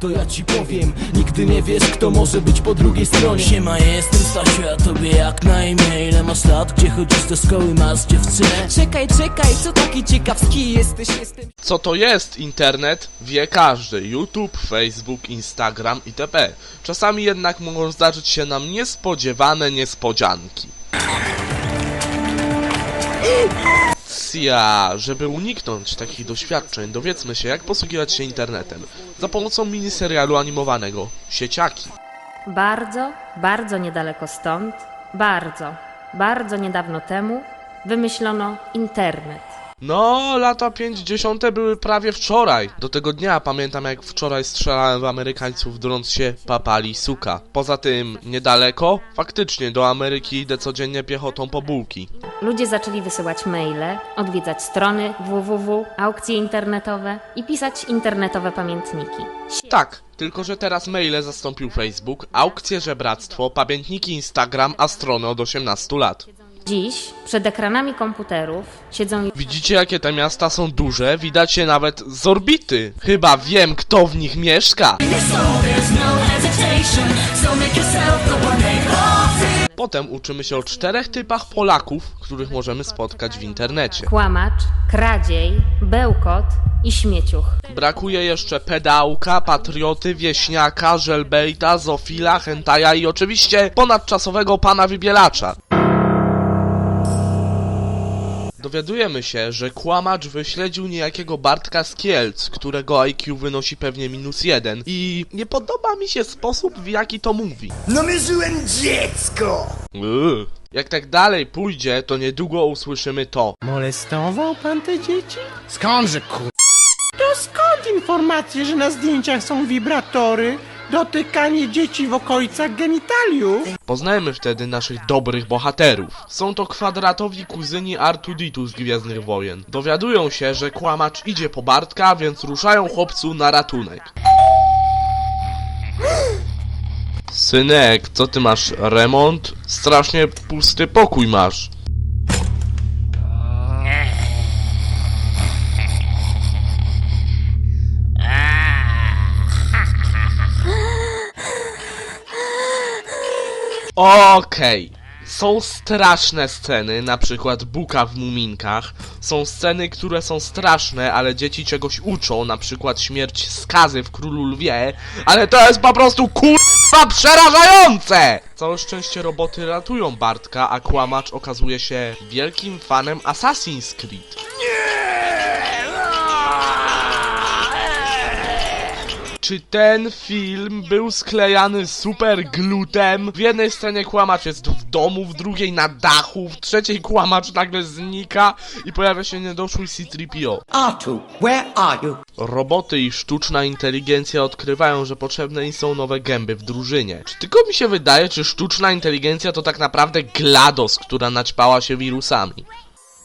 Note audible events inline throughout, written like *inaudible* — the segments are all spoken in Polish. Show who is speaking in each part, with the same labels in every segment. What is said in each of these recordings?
Speaker 1: To ja ci powiem, nigdy nie wiesz kto może być po drugiej stronie Siema, jestem Stasiu, a tobie jak na imię Ile masz lat, gdzie chodzisz do szkoły, masz dziewczynę Czekaj, czekaj, co taki ciekawski jesteś, jestem
Speaker 2: Co to jest internet, wie każdy. YouTube, Facebook, Instagram itp. Czasami jednak mogą zdarzyć się nam niespodziewane niespodzianki. Sia, żeby uniknąć takich doświadczeń, dowiedzmy się jak posługiwać się internetem za pomocą miniserialu animowanego Sieciaki.
Speaker 3: Bardzo, bardzo niedaleko stąd, bardzo, bardzo niedawno temu wymyślono internet.
Speaker 2: No, lata 50. były prawie wczoraj. Do tego dnia pamiętam jak wczoraj strzelałem w Amerykańców drąc się papali suka. Poza tym, niedaleko, faktycznie do Ameryki idę codziennie piechotą po bułki.
Speaker 3: Ludzie zaczęli wysyłać maile, odwiedzać strony www, aukcje internetowe i pisać internetowe pamiętniki.
Speaker 2: Tak, tylko że teraz maile zastąpił Facebook, aukcje żebractwo, pamiętniki Instagram, a strony od 18 lat.
Speaker 3: Dziś przed ekranami komputerów siedzą
Speaker 2: Widzicie jakie te miasta są duże? Widać je nawet z orbity. Chyba wiem kto w nich mieszka. Potem uczymy się o czterech typach Polaków, których możemy spotkać w internecie.
Speaker 3: kłamacz, kradziej, bełkot i śmieciuch.
Speaker 2: Brakuje jeszcze pedałka, patrioty, wieśniaka, żelbejta, zofila, hentaja i oczywiście ponadczasowego pana wybielacza. Dowiadujemy się, że kłamacz wyśledził niejakiego Bartka z Kielc, którego IQ wynosi pewnie minus jeden i nie podoba mi się sposób w jaki to mówi.
Speaker 4: Namierzyłem dziecko!
Speaker 2: Yy. Jak tak dalej pójdzie, to niedługo usłyszymy to.
Speaker 5: Molestował pan te dzieci?
Speaker 4: Skądże kur...
Speaker 5: To skąd informacje, że na zdjęciach są wibratory, dotykanie dzieci w okolicach genitaliów?
Speaker 2: Poznajemy wtedy naszych dobrych bohaterów. Są to kwadratowi kuzyni Artuditu z Gwiezdnych Wojen. Dowiadują się, że kłamacz idzie po Bartka, więc ruszają chłopcu na ratunek. Synek, co ty masz? Remont? Strasznie pusty pokój masz. Okej. Są straszne sceny, na przykład Buka w Muminkach. Są sceny, które są straszne, ale dzieci czegoś uczą, na przykład śmierć skazy w Królu Lwie, ale to jest po prostu kurwa przerażające! Całe szczęście roboty ratują Bartka, a kłamacz okazuje się wielkim fanem Assassin's Creed. Czy ten film był sklejany super glutem? W jednej scenie kłamacz jest w domu, w drugiej na dachu, w trzeciej kłamacz nagle znika i pojawia się niedoszły C-3PO.
Speaker 6: R2, where are you?
Speaker 2: Roboty i sztuczna inteligencja odkrywają, że potrzebne im są nowe gęby w drużynie. Czy tylko mi się wydaje, czy sztuczna inteligencja to tak naprawdę GLaDOS, która naćpała się wirusami?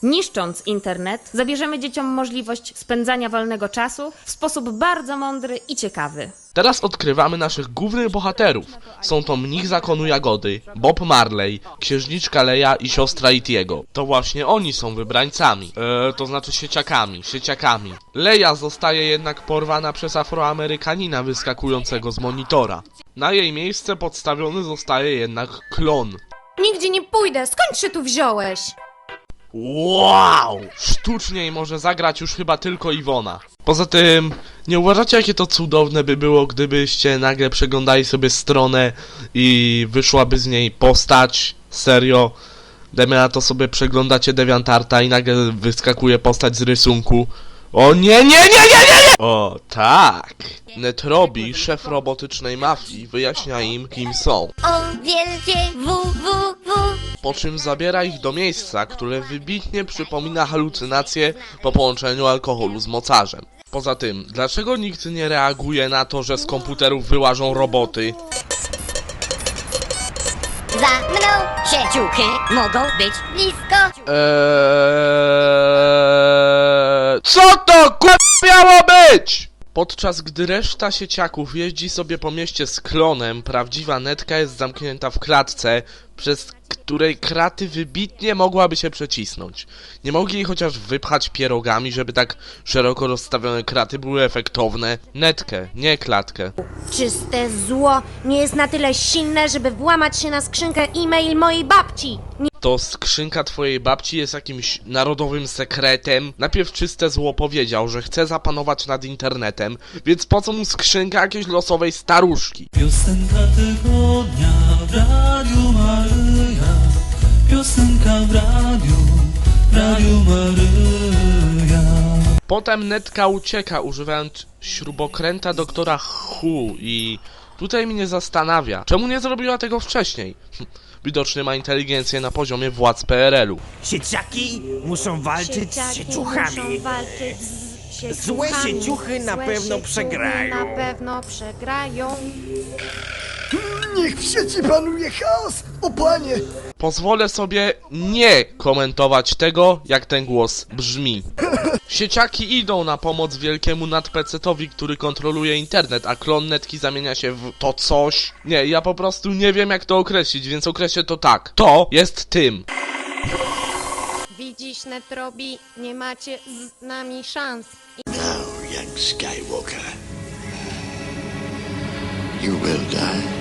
Speaker 3: Niszcząc internet, zabierzemy dzieciom możliwość spędzania wolnego czasu w sposób bardzo mądry i ciekawy.
Speaker 2: Teraz odkrywamy naszych głównych bohaterów. Są to mnich zakonu Jagody, Bob Marley, księżniczka Leia i siostra Itiego. To właśnie oni są wybrańcami. Eee, to znaczy sieciakami, sieciakami. Leia zostaje jednak porwana przez afroamerykanina wyskakującego z monitora. Na jej miejsce podstawiony zostaje jednak klon.
Speaker 7: Nigdzie nie pójdę, skąd się tu wziąłeś?
Speaker 2: Wow! Sztuczniej może zagrać już chyba tylko Iwona. Poza tym, nie uważacie jakie to cudowne by było, gdybyście nagle przeglądali sobie stronę i wyszłaby z niej postać, serio, dajmy na to sobie przeglądacie DeviantArta i nagle wyskakuje postać z rysunku. O nie, nie, nie, nie, nie, nie! O tak! Netrobi, szef robotycznej mafii, wyjaśnia im kim są.
Speaker 7: O wielkie www.
Speaker 2: Po czym zabiera ich do miejsca, które wybitnie przypomina halucynacje po połączeniu alkoholu z mocarzem. Poza tym, dlaczego nikt nie reaguje na to, że z komputerów wyłażą roboty?
Speaker 7: Za mną sieciuchy mogą być blisko.
Speaker 2: Eee... Co to ku... miało być? Podczas gdy reszta sieciaków jeździ sobie po mieście z klonem, prawdziwa netka jest zamknięta w klatce, przez której kraty wybitnie mogłaby się przecisnąć. Nie mogli jej chociaż wypchać pierogami, żeby tak szeroko rozstawione kraty były efektowne. Netkę, nie klatkę.
Speaker 8: Czyste zło nie jest na tyle silne, żeby włamać się na skrzynkę e-mail mojej babci. Nie
Speaker 2: To skrzynka twojej babci jest jakimś narodowym sekretem. Najpierw czyste zło powiedział, że chce zapanować nad internetem, więc po co mu skrzynka jakiejś losowej staruszki?
Speaker 9: Piosenka tygodnia Piosenka w radiu, w Radiu Maryja
Speaker 2: Potem Netka ucieka używając śrubokręta doktora Hu i tutaj mnie zastanawia, czemu nie zrobiła tego wcześniej? *laughs* Widocznie ma inteligencję na poziomie władz PRL-u.
Speaker 4: Sieciaki muszą walczyć z sieciuchami.
Speaker 8: muszą walczyć z sieciuchami.
Speaker 4: Złe sieciuchy na
Speaker 8: Złe
Speaker 4: pewno
Speaker 8: sieciuchy
Speaker 4: przegrają.
Speaker 8: Na pewno przegrają.
Speaker 4: Niech w sieci panuje chaos, o panie!
Speaker 2: Pozwolę sobie nie komentować tego, jak ten głos brzmi. Sieciaki idą na pomoc wielkiemu nadpecetowi, który kontroluje internet, a klon netki zamienia się w to coś. Nie, ja po prostu nie wiem jak to określić, więc określę to tak. To jest tym.
Speaker 8: Widzisz, Netrobi, nie macie z nami szans.
Speaker 4: Young Skywalker. You will die.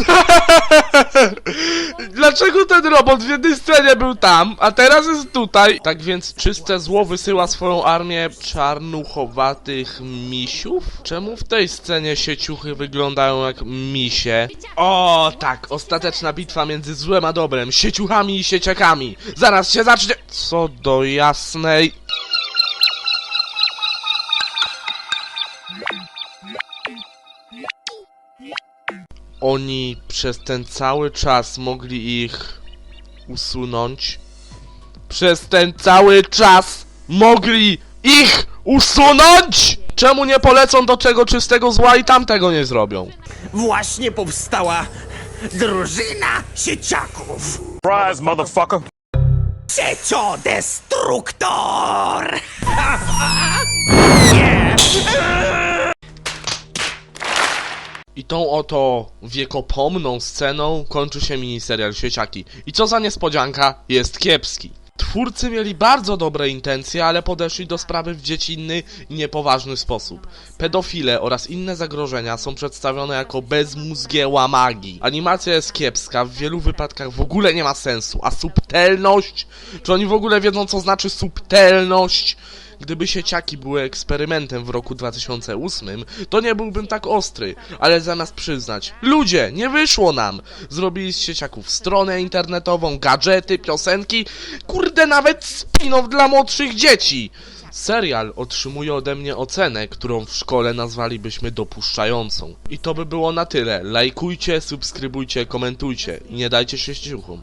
Speaker 4: *laughs*
Speaker 2: Dlaczego ten robot w jednej scenie był tam, a teraz jest tutaj? Tak więc czyste zło wysyła swoją armię czarnuchowatych misiów? Czemu w tej scenie sieciuchy wyglądają jak misie? O, tak, ostateczna bitwa między złem a dobrem, sieciuchami i sieciakami. Zaraz się zacznie... Co do jasnej... Oni przez ten cały czas mogli ich usunąć. Przez ten cały czas mogli ich usunąć! Czemu nie polecą do czego czystego zła i tamtego nie zrobią?
Speaker 4: Właśnie powstała drużyna sieciaków.
Speaker 10: Surprise, motherfucker.
Speaker 4: Sieciodestruktor! *laughs*
Speaker 2: I tą oto wiekopomną sceną kończy się miniserial Sieciaki. I co za niespodzianka, jest kiepski. Twórcy mieli bardzo dobre intencje, ale podeszli do sprawy w dziecinny i niepoważny sposób. Pedofile oraz inne zagrożenia są przedstawione jako bezmózgieła magii. Animacja jest kiepska, w wielu wypadkach w ogóle nie ma sensu, a subtelność? Czy oni w ogóle wiedzą co znaczy subtelność? Gdyby sieciaki były eksperymentem w roku 2008, to nie byłbym tak ostry, ale zamiast przyznać, ludzie, nie wyszło nam! Zrobili z sieciaków stronę internetową, gadżety, piosenki, kurde nawet spin-off dla młodszych dzieci! Serial otrzymuje ode mnie ocenę, którą w szkole nazwalibyśmy dopuszczającą. I to by było na tyle. Lajkujcie, subskrybujcie, komentujcie i nie dajcie się ściuchom.